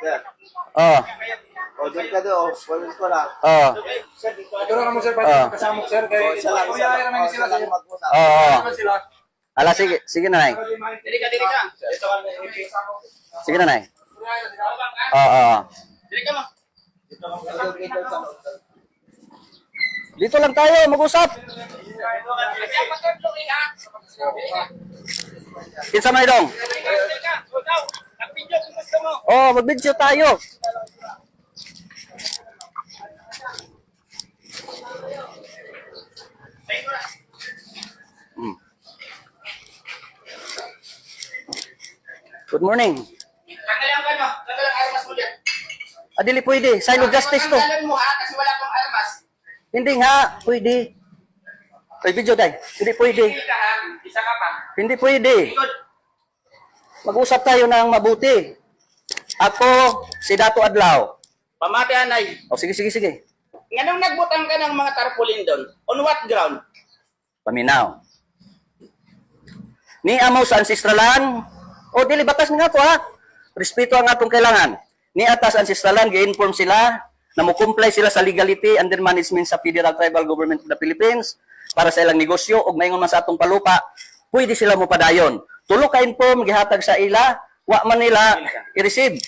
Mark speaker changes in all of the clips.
Speaker 1: Yan.
Speaker 2: Oh,
Speaker 1: O, doon ka doon. Pwede ko lang.
Speaker 2: oh,
Speaker 3: na naman sir,
Speaker 2: Ah.
Speaker 3: pwede kasamok sir. Kaya
Speaker 1: O, isa lang.
Speaker 3: kuya,
Speaker 1: Isa
Speaker 3: kaya
Speaker 1: lang.
Speaker 3: naman
Speaker 1: O,
Speaker 3: sila sir.
Speaker 2: oh, oh.
Speaker 3: naman sila.
Speaker 2: Ala, sige, sige na, Nay.
Speaker 4: Dili ka, dili ka.
Speaker 2: Sige na, Nay. Oo, oh, oh.
Speaker 4: Dili ka mo.
Speaker 2: Dito lang tayo, mag-usap. Kinsa man idong?
Speaker 4: Dili ka, dili ka.
Speaker 2: Oh, mag-video tayo. Hmm. Good morning.
Speaker 4: Tanggalan ka no. Tanggalan armas mo dyan.
Speaker 2: Adili pwede, silo justice to.
Speaker 4: Tanggalan mo ha, kasi wala kang armas.
Speaker 2: Hindi nga, pwede. May video tayo. Hindi pwede.
Speaker 4: Hindi ka ha. Isa ka pa.
Speaker 2: Hindi pwede.
Speaker 4: Ikot.
Speaker 2: Mag-usap tayo ng mabuti. Ako, si Dato Adlaw.
Speaker 4: Pamati anay.
Speaker 2: O sige, sige, sige.
Speaker 4: Nganong nagbutang ka ng mga tarpaulin doon? On what ground?
Speaker 2: Paminaw. Ni amo sa ancestralan. O dili batas nga to ha. Respeto ang atong kailangan. Ni atas ancestralan gi-inform sila na mo comply sila sa legality under management sa Federal Tribal Government of the Philippines para sa ilang negosyo ug maingon man sa atong palupa, pwede sila mo padayon. Tulo ka inform gihatag sa ila, wa man nila i-receive.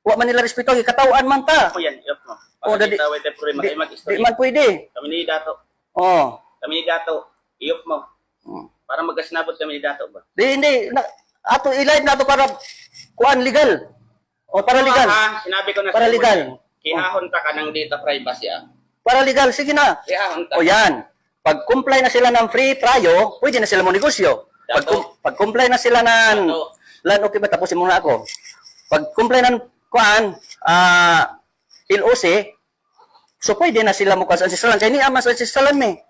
Speaker 2: Wa man nila respeto gikatawan man ta.
Speaker 4: Ako yan, iyop mo.
Speaker 2: Oh, dadi-
Speaker 4: for
Speaker 2: Di, di man pwede.
Speaker 4: Kami ni Dato.
Speaker 2: Oh.
Speaker 4: Kami ni Dato. Iyop mo.
Speaker 2: Hmm.
Speaker 4: Para magkasnabot kami ni Dato ba?
Speaker 2: Di, hindi. Na, ato ilive na to para kuan legal. O para legal.
Speaker 4: Ha, sinabi ko na
Speaker 2: Para legal.
Speaker 4: Kihahon ka ka ng data privacy ah.
Speaker 2: Para legal. Sige na.
Speaker 4: Kihahon ka.
Speaker 2: O yan. Pag comply na sila ng free trial, pwede na sila mo negosyo. Pag, pag comply na sila.
Speaker 4: Dato.
Speaker 2: Lan, okay ba? Tapusin muna ako. Pag comply ng kuan, ah, LOC, so pwede na sila mo sa ancestralan. Kaya ni ama sa ancestralan me.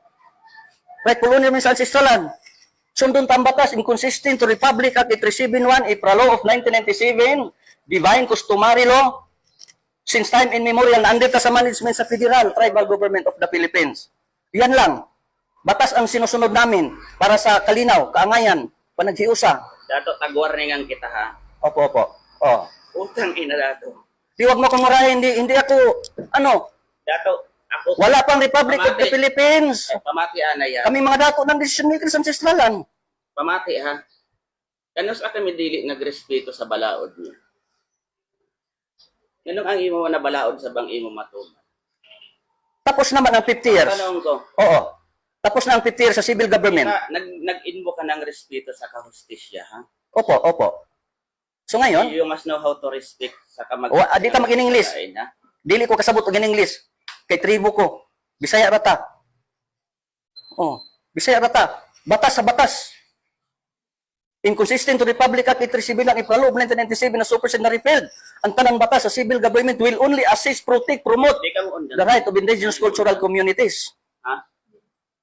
Speaker 2: Right, colonial min sa ancestralan. Sundon tambatas, inconsistent to Republic Act 371, April Law of 1997, Divine Customary Law, since time immemorial na under ta sa management sa Federal Tribal Government of the Philippines. Yan lang. Batas ang sinusunod namin para sa kalinaw, kaangayan, panaghiusa.
Speaker 4: Dato, tagwarningan kita ha.
Speaker 2: Opo, opo. Oh.
Speaker 4: Utang ina Dato.
Speaker 2: Di wag mo kong marahin, hindi, hindi ako, ano,
Speaker 4: Dato, ako.
Speaker 2: wala pang Republic of the
Speaker 4: Pamati.
Speaker 2: Philippines.
Speaker 4: Pamati anay ha.
Speaker 2: Kami mga dato ng decision makers ancestralan.
Speaker 4: Pamati ha. Kanos ka kami dili nagrespeto sa balaod niya. Ganun ang imo na balaod sa bang imo matuman.
Speaker 2: Tapos naman ang 50 years.
Speaker 4: Tanong ko,
Speaker 2: Oo. Tapos na ang 50 years sa civil government.
Speaker 4: na, nag, nag-invoke ka ng respeto sa kahustisya, ha?
Speaker 2: Opo, opo. So ngayon,
Speaker 4: You must know how to respect sa kamag...
Speaker 2: Wa- ah, di ka mag-in-English.
Speaker 4: Ay, na.
Speaker 2: dili ko kasabot og English. Kay tribo ko. Bisaya rata. Oh, Bisaya rata. Batas sa batas. Inconsistent to Republic Act 370 ng of 1997 na super na repealed. Ang tanang batas sa civil government will only assist, protect, promote
Speaker 4: Di ka mo undan.
Speaker 2: the right of indigenous cultural communities.
Speaker 4: Ha?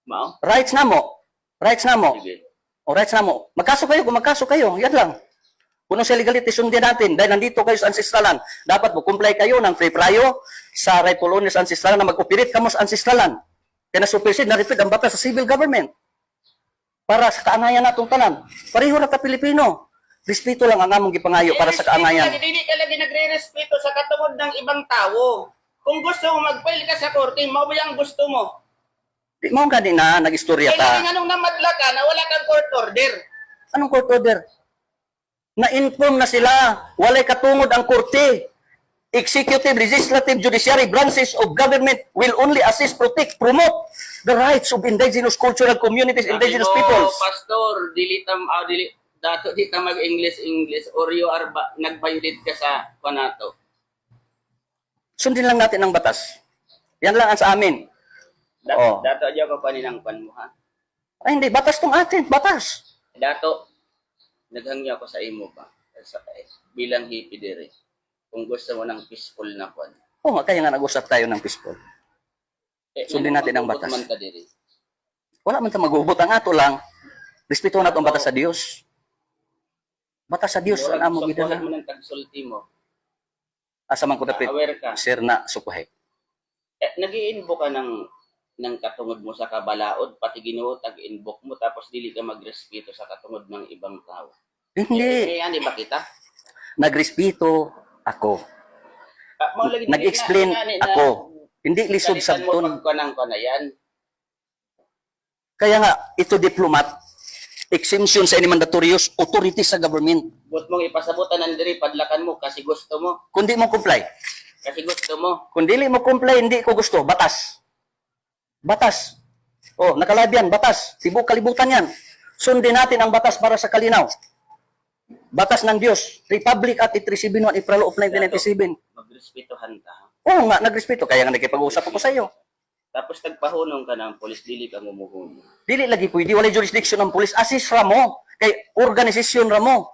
Speaker 4: Mao?
Speaker 2: Rights na mo. Rights na mo.
Speaker 4: Sige.
Speaker 2: O rights na mo. Magkaso kayo kung magkaso kayo. Yan lang. Kung sa legality, sundin natin. Dahil nandito kayo sa ancestralan. Dapat mag-comply kayo ng free prayo sa rightful owner sa ancestralan na mag-operate kamo sa ancestralan. Kaya na-supersede, na-repeat ang batas sa civil government. Para sa kaangayan natong tanan. Pareho na ka Pilipino. Respeto lang ang among gipangayo para sa kaangayan.
Speaker 4: Dili ka lagi nagre-respeto sa katungod ng ibang tao. Kung gusto mo mag-file ka sa korte, mao ba yung gusto mo?
Speaker 2: Di mo gani na nag-istorya
Speaker 4: Kaya
Speaker 2: ta.
Speaker 4: nga nung namadla ka na wala kang court order.
Speaker 2: Anong court order? Na-inform na sila, walay katungod ang korte. Executive, legislative, judiciary branches of government will only assist, protect, promote the rights of indigenous cultural communities, indigenous
Speaker 4: Sabi mo,
Speaker 2: peoples.
Speaker 4: Pastor, dili tam ah, dili dato di ta mag-English English or you are ba, nag-violate ka sa panato.
Speaker 2: Sundin lang natin ang batas. Yan lang ang sa amin.
Speaker 4: Dato,
Speaker 2: Oh.
Speaker 4: dato adyo ka pa nilang pan mo ha.
Speaker 2: Ay hindi, batas tong atin, batas.
Speaker 4: Dato, naghangyo ako sa imo ba? Sa, eh, bilang hippie dire. Kung gusto mo ng peaceful na kwan.
Speaker 2: Oo, oh, kaya nga nag-usap tayo ng peaceful.
Speaker 4: Eh,
Speaker 2: Sundin natin ang batas.
Speaker 4: Man ka dire.
Speaker 2: Wala man ta magubot ang ato lang. Respeto nato ang batas sa Dios. Batas sa Dios ang amo
Speaker 4: Murag,
Speaker 2: gidala.
Speaker 4: sukuhan mo ng tagsulti mo.
Speaker 2: Asa man ko dapit.
Speaker 4: Aware ka.
Speaker 2: Sir na sukuhay.
Speaker 4: Eh, nag-i-invoke ka ng ng katungod mo sa kabalaod, pati Ginoo tag-invoke mo tapos dili ka magrespeto sa katungod ng ibang tao.
Speaker 2: Hindi.
Speaker 4: Eh, ano ba kita?
Speaker 2: nagrespeto ako.
Speaker 4: Ah, lagi-
Speaker 2: nag-explain
Speaker 4: na- na-
Speaker 2: ako. Hindi lisod
Speaker 4: Kalitan mo ko na yan.
Speaker 2: Kaya nga, ito diplomat, exemption sa any mandatorious authority sa government.
Speaker 4: But mong ipasabutan ng diri padlakan mo kasi gusto mo.
Speaker 2: Kundi mo comply.
Speaker 4: Kasi gusto mo.
Speaker 2: Kung dili mo comply, hindi ko gusto. Batas. Batas. Oh, nakalive yan. Batas. Tibo kalibutan yan. Sundin natin ang batas para sa kalinaw. Batas ng Diyos. Republic Act 371, April of 1997.
Speaker 4: Magrespetuhan ka.
Speaker 2: Oo nga, nagrespeto. Kaya nga nakipag-usap ako sa iyo.
Speaker 4: Tapos tagpahunong ka ng polis dili ka mumuhunong.
Speaker 2: Dili lagi pwede. Walay jurisdiction ng pulis. Assist ra mo. Kay organisasyon ra mo.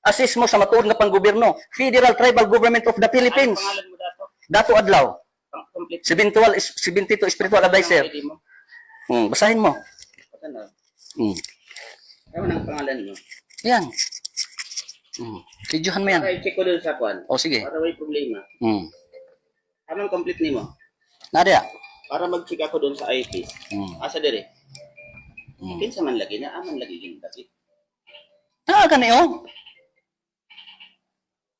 Speaker 2: Assist mo sa matuod nga panggobyerno. Federal Tribal Government of the
Speaker 4: Ano
Speaker 2: Philippines.
Speaker 4: pangalan mo dato?
Speaker 2: Dato Adlaw.
Speaker 4: Complete.
Speaker 2: 72, 72 Spiritual Advisor.
Speaker 4: Mo.
Speaker 2: Hmm, basahin mo. Hmm.
Speaker 4: Ano ang pangalan mo?
Speaker 2: Yan. Hmm. Videohan mo yan.
Speaker 4: Para i-check ko dun sa kwan.
Speaker 2: O sige.
Speaker 4: Para may problema.
Speaker 2: Hmm.
Speaker 4: Anong complete nimo?
Speaker 2: Nadia.
Speaker 4: Para mag-check ako dun sa IP.
Speaker 2: Hmm.
Speaker 4: Asa dire?
Speaker 2: Hmm.
Speaker 4: Kinsa man lagi na aman lagi yung dapit.
Speaker 2: Ah, gani oh.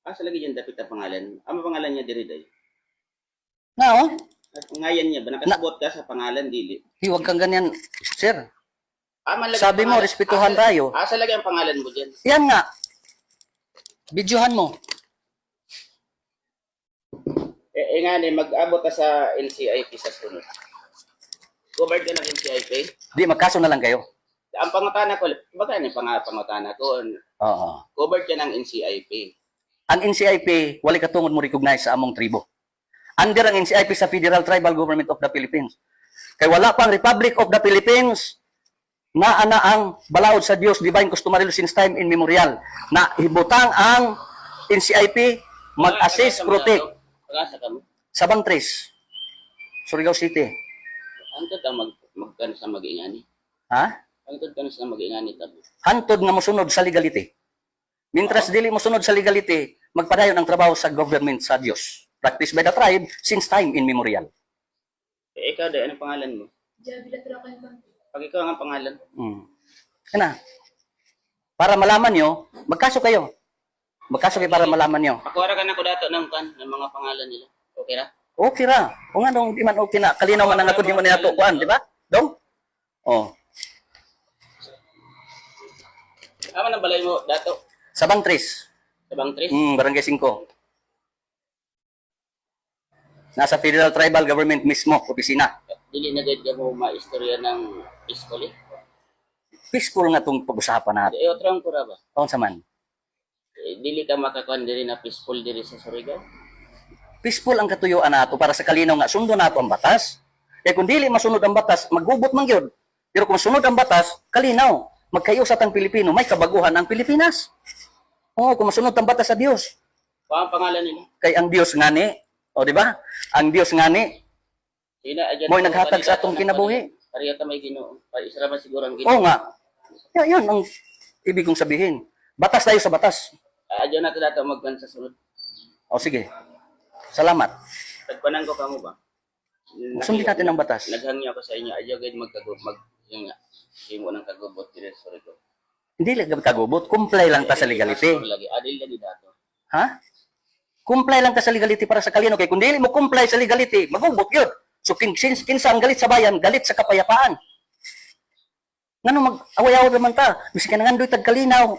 Speaker 4: Asa lagi yung dapit ang pangalan? Ano pangalan niya dire day?
Speaker 2: Na oh.
Speaker 4: Ngayon niya ba nakasabot ka sa pangalan dili?
Speaker 2: Hiwag kang ganyan, sir.
Speaker 4: Lagi
Speaker 2: Sabi mo, respetuhan
Speaker 4: Asa-
Speaker 2: tayo.
Speaker 4: Asa lagi ang pangalan mo diyan?
Speaker 2: Yan nga. Videohan mo.
Speaker 4: Eh, eh nga ni mag-abot ka sa NCIP sa sunod. Covered ka ng NCIP?
Speaker 2: Di, magkaso na lang kayo.
Speaker 4: Ang pangutana ko, baga ni pang pangutana ko,
Speaker 2: Oo.
Speaker 4: covered ka ng NCIP.
Speaker 2: Ang NCIP, wali katungod mo recognize sa among tribo. Under ang NCIP sa Federal Tribal Government of the Philippines. Kay wala pang Republic of the Philippines na ana ang balaod sa Dios divine customary since time immemorial. Na hibutang ang NCIP mag-assist protect. sa Bangtres Surigao City.
Speaker 4: Antod ang mag magkano sa mag-ingani.
Speaker 2: ha?
Speaker 4: Antod ka na sa mag-ingani
Speaker 2: hantod nga mosunod sa legality. Mintras dili mosunod sa legality magpadayon ang trabaho sa government sa Dios practiced by the tribe since time immemorial
Speaker 4: Eh, ikaw day, anong pangalan mo? Pag ikaw ang pangalan,
Speaker 2: Hmm. Ano? Para malaman nyo, magkaso kayo. Magkaso kayo para malaman nyo.
Speaker 4: pakuwara ka na ko dato ng kan, ng mga pangalan nila. Okay ra?
Speaker 2: Okay ra. O nga dong, di man okay na. Kalinaw man ang ako, di mo niyato kuan, di ba? Dong? Oh.
Speaker 4: Ama na balay mo dato
Speaker 2: Sa Bangtris.
Speaker 4: sa Bangtris.
Speaker 2: Hmm, Barangay 5. Nasa Federal Tribal Government mismo, opisina.
Speaker 4: Dili na gid mo maistorya ng iskoli.
Speaker 2: Peaceful nga itong pag-usapan natin.
Speaker 4: Eh, otrang ko ra ba?
Speaker 2: Taon sa man.
Speaker 4: Eh, dili ka makakuan diri na peaceful diri sa Surigao.
Speaker 2: Peaceful ang katuyuan nato para sa kalinaw nga sundo nato ang batas. Kaya kung dili masunod ang batas, maggubot man gyud. Pero kung sunod ang batas, kalinaw. Magkayusat ang Pilipino, may kabaguhan ang Pilipinas. Oo, kung masunod ang batas sa Dios.
Speaker 4: Pa ang pangalan nila?
Speaker 2: Kay ang Dios ngani, o di ba? Ang Dios ngani. Mo'y naghatag sa atong kinabuhi.
Speaker 4: Pariya ka may Ginoo. Para isra man siguro ang Ginoo.
Speaker 2: oo nga. Yan, yan ang ibig kong sabihin. Batas tayo sa batas.
Speaker 4: Adyan nato dato magkan sa sunod.
Speaker 2: O sige. Salamat.
Speaker 4: Tagpanan ko kamo ba?
Speaker 2: Sundin natin ang batas.
Speaker 4: Naghangyo ako sa inyo. Adyo gid magkagub mag yung nga. Himo ng kagubot diri sa Surigao.
Speaker 2: Hindi lang kagubot, comply lang ta sa legality.
Speaker 4: Adil lagi dato.
Speaker 2: Ha? Comply lang ka sa legality para sa kalino. Kay kung dili mo comply sa legality, magubot yun. So, kin, kinsa ang galit sa bayan, galit sa kapayapaan. Ngano mag-away-away naman ta? Ka na nga do'y tagkalinaw.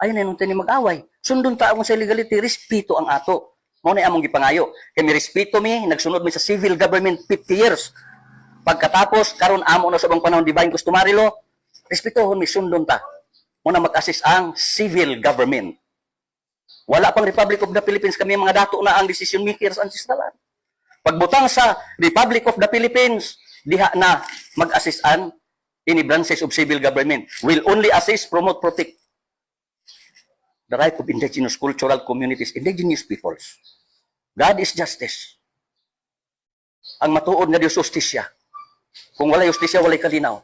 Speaker 2: Ayun na tini mag-away. Sundon ta ang sa legality, respeto ang ato. Mao na among gipangayo. Kay mi respeto mi, nagsunod mi sa civil government 50 years. Pagkatapos, karon amo na sa bang panahon divine customary law, respetuhon mi sundon ta. Muna mag-assist ang civil government. Wala pang Republic of the Philippines kami mga dato na ang decision makers ancestralan. Pagbutang sa Republic of the Philippines, diha na mag-assist an any branches of civil government will only assist, promote, protect the right of indigenous cultural communities, indigenous peoples. God is justice. Ang matuod nga Dios justisya. Kung wala justisya, wala kalinaw.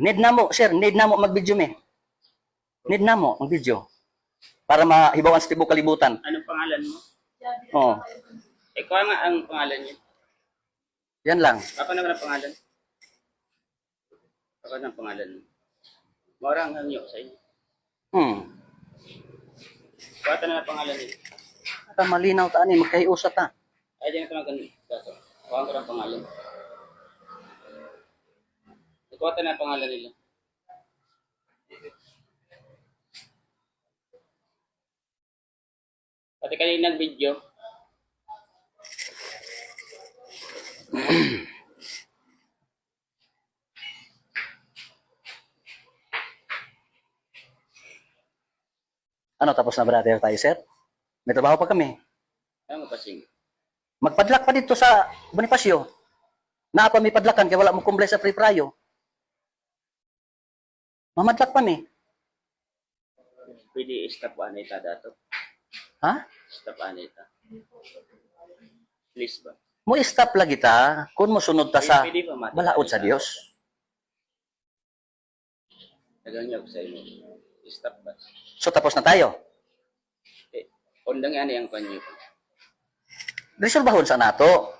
Speaker 2: Need na mo, sir, need na mo mag-video me. Need na mo ang video. Para mahibawan sa tibok kalibutan.
Speaker 4: Anong pangalan mo?
Speaker 2: Oh,
Speaker 4: Ikaw nga ang pangalan niya.
Speaker 2: yan lang.
Speaker 4: Ako na ang pangalan. Ako na ang pangalan mo. Maura ang hangyo sa inyo.
Speaker 2: Hmm.
Speaker 4: Kuha na ang pangalan nila.
Speaker 2: Para malinaw ta ani magkahiusa ta.
Speaker 4: Ay, dyan ito magkano. Dato. Kuha ko ng pangalan. Kuha na ang pangalan nila. Pati kaninang video,
Speaker 2: Ano tapos na brother tayo, sir? May trabaho pa kami.
Speaker 4: ano mo pasing?
Speaker 2: Magpadlak pa dito sa Bonifacio. Na pa may padlakan kaya wala mo kumblay sa free prayo. Mamadlak pa mi.
Speaker 4: Pwede stop anita dato.
Speaker 2: Ha?
Speaker 4: Stop anita. Please ba?
Speaker 2: Mo stop lagi ta kung mo sunod ta sa
Speaker 4: Pwede
Speaker 2: balaod sa Dios.
Speaker 4: Naganya ko sa inyo. Stop ba?
Speaker 2: So tapos na tayo.
Speaker 4: Eh, undang yan yung kanyo.
Speaker 2: Resolbahon sa nato.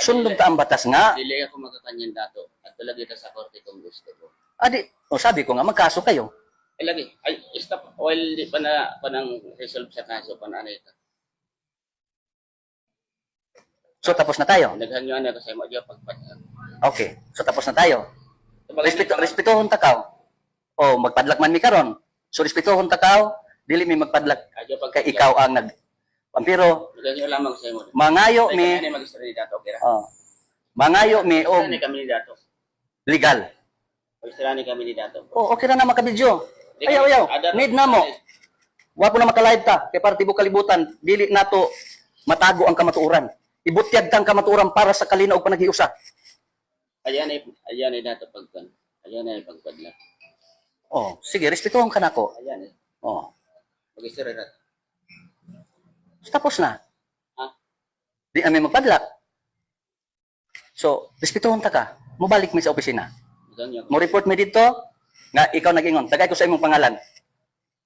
Speaker 2: Sundog ta ang batas nga.
Speaker 4: Dili ako magkakanyan dato. At talaga ito sa korte kung gusto ko.
Speaker 2: Adi, o sabi ko nga magkaso kayo.
Speaker 4: Ay, lagi. Ay, stop. While di pa na, pa nang resolve sa kaso, pa na ano ito.
Speaker 2: So tapos na tayo.
Speaker 4: Naghangyan ako sa imo. Diyo pagpat.
Speaker 2: Okay. So tapos na tayo. Respeto, respetuhon ta kaw. O magpadlak man mi karon. So respetuhon ta kaw, dili mi magpadlak kay ikaw ang nag Pampiro,
Speaker 4: Naghangyan lamang sa imo.
Speaker 2: mangayo
Speaker 4: Ay,
Speaker 2: mi,
Speaker 4: kami ni mag-story ni dato. Okay ra.
Speaker 2: oh, mangayo mi og
Speaker 4: Mag-story kami ni dato.
Speaker 2: legal.
Speaker 4: Mag-story kami ni dato.
Speaker 2: Oh, okay na makabidyo. Ayaw, ayaw. Need na mo. Wa po na makalive ta kay para tibo kalibutan, dili nato matago ang kamatuoran. Ibutyag kang kamatuoran para sa kalinaw ug panaghiusa.
Speaker 4: Ayan ay, ayan ay dato pagkan. Ayan ay pagpadla.
Speaker 2: Oh, sige, respetuhon ka nako.
Speaker 4: Ayan eh.
Speaker 2: Oh,
Speaker 4: Mag-story ra.
Speaker 2: tapos na.
Speaker 4: Ha?
Speaker 2: Di kami magpadlak. So, respetuhon ta ka. Mobalik mi sa opisina. Mo report mi dito nga ikaw nag-ingon. Tagay ko sa imong pangalan.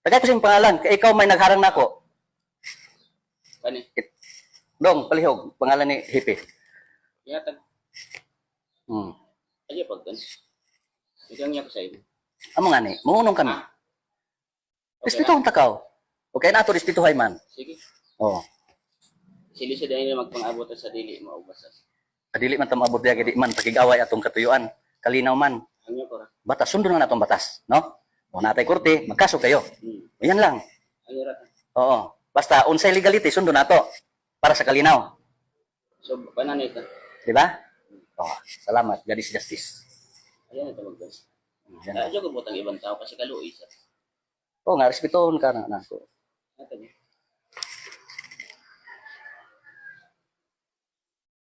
Speaker 2: Tagay ko sa imong pangalan kay ikaw may nagharang nako.
Speaker 4: Kani.
Speaker 2: Dong, palihog, pangalan ni Hippie.
Speaker 4: Yatag.
Speaker 2: Hmm.
Speaker 4: Ayan pagkan. Naghangyan ko sa imo.
Speaker 2: Amo nga ni, muunong kami.
Speaker 4: Okay
Speaker 2: Respetuhon ta ka. Okay na to respetuhay man.
Speaker 4: Sige.
Speaker 2: Oh.
Speaker 4: Sili siya dahil magpang-abot sa dili maubasan.
Speaker 2: Kadili man ta maabot diya di man pakigaway atong katuyuan. Kalinaw man.
Speaker 4: Ko ra.
Speaker 2: Batas sundo na natong batas, no? O natay korte, magkaso kayo.
Speaker 4: Hmm.
Speaker 2: Yan lang.
Speaker 4: Ra.
Speaker 2: Oo. Basta unsay legality sundo nato para sa kalinaw,
Speaker 4: So, banan ito.
Speaker 2: di ba? Oh, salamat. God is justice.
Speaker 4: Ayan ito magdan.
Speaker 2: Yan.
Speaker 4: Adyo ko butang ibang tao kasi kaluoy sa.
Speaker 2: Oo nga, respetuhon ka na nako.
Speaker 4: Nato ni.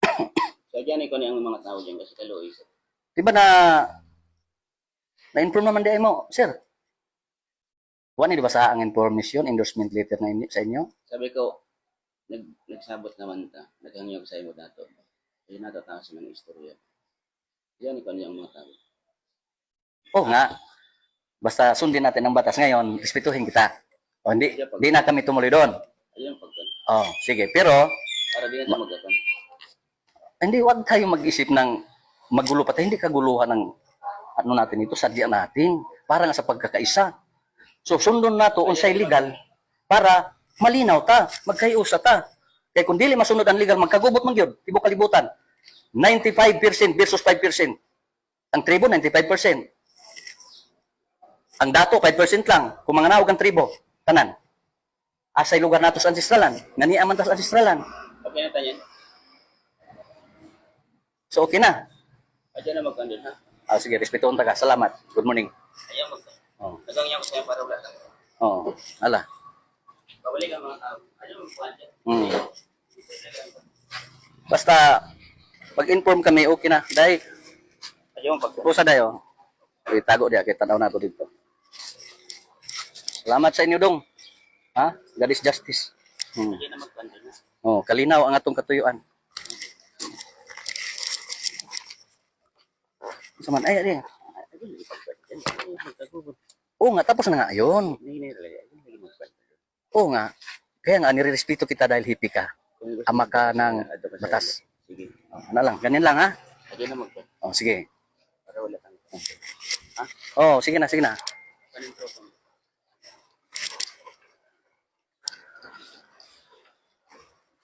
Speaker 4: So, dyan ko ni ang mga tao dyan kasi kaluoy sa.
Speaker 2: Di ba na na-inform naman di mo, sir? Wani di ba sa ang information, endorsement letter na ini- sa inyo?
Speaker 4: Sabi ko, nag, nagsabot naman ta. Naghangyo ko sa imo dato. Ayun na tao sa mga istorya. Yan ko niya ang mga tao.
Speaker 2: Oo nga. Basta sundin natin ang batas ngayon, respetuhin kita. O hindi, di na kami tumuloy doon.
Speaker 4: Ayun pagkan.
Speaker 2: Oh, sige. Pero,
Speaker 4: Para di na tayo magapan.
Speaker 2: hindi, wag tayo mag-isip ng magulo pa tayo. Hindi kaguluhan ng ano natin ito, sadya natin. Para nga sa pagkakaisa. So, sundon na to unsay legal para malinaw ta, magkayusa ta. Kaya kung dili masunod ang legal, magkagubot man yun. Tibo kalibutan. 95% versus 5%. Ang tribo, 95%. Ang dato, 5% lang. Kung mga naog ang tribo, tanan. Asay lugar nato sa ancestralan. Ngani aman ta sa ancestralan.
Speaker 4: Okay na tayo.
Speaker 2: So, okay na.
Speaker 4: Adyan na magkandun ha.
Speaker 2: Ah, sige, respetuhon ta ka. Salamat. Good morning.
Speaker 4: Ayaw magkandun.
Speaker 2: Oh.
Speaker 4: Naghangyo ko sa iyo para wala lang.
Speaker 2: Oh, ala.
Speaker 4: Pabalik ang mga tao. Ayaw magkuhan dyan.
Speaker 2: Mm. Basta, pag-inform kami, okay na. Dahil,
Speaker 4: Ayaw magkuhan.
Speaker 2: pusa dayo. Itago diya, kita tanaw na to dito. Salamat sa inyo, dong. Ha? God is justice. Hmm. Oh, kalinaw ang atong katuyuan. Saman ay ari. Oo nga tapos na nga ayon. Oo nga. Kaya nga nirerespeto kita dahil hipi ka. Ama ka ng batas.
Speaker 4: Sige.
Speaker 2: Oh, ano lang, ganyan lang ha.
Speaker 4: Sige na magpa.
Speaker 2: Oh, sige.
Speaker 4: Para wala kang. Ha?
Speaker 2: Oh, sige na, sige na.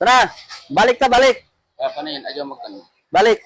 Speaker 2: Tara, balik ta balik.
Speaker 4: Ah, paano yun? Ayaw magkano.
Speaker 2: Balik.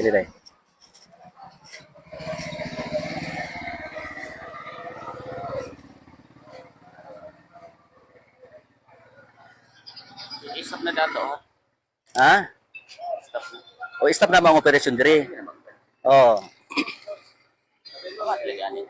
Speaker 2: Kili dai.
Speaker 4: Isap na dato, ha?
Speaker 2: Ha?
Speaker 4: Stop na.
Speaker 2: O stop na ang operasyon diri? Oh.
Speaker 4: Laganin.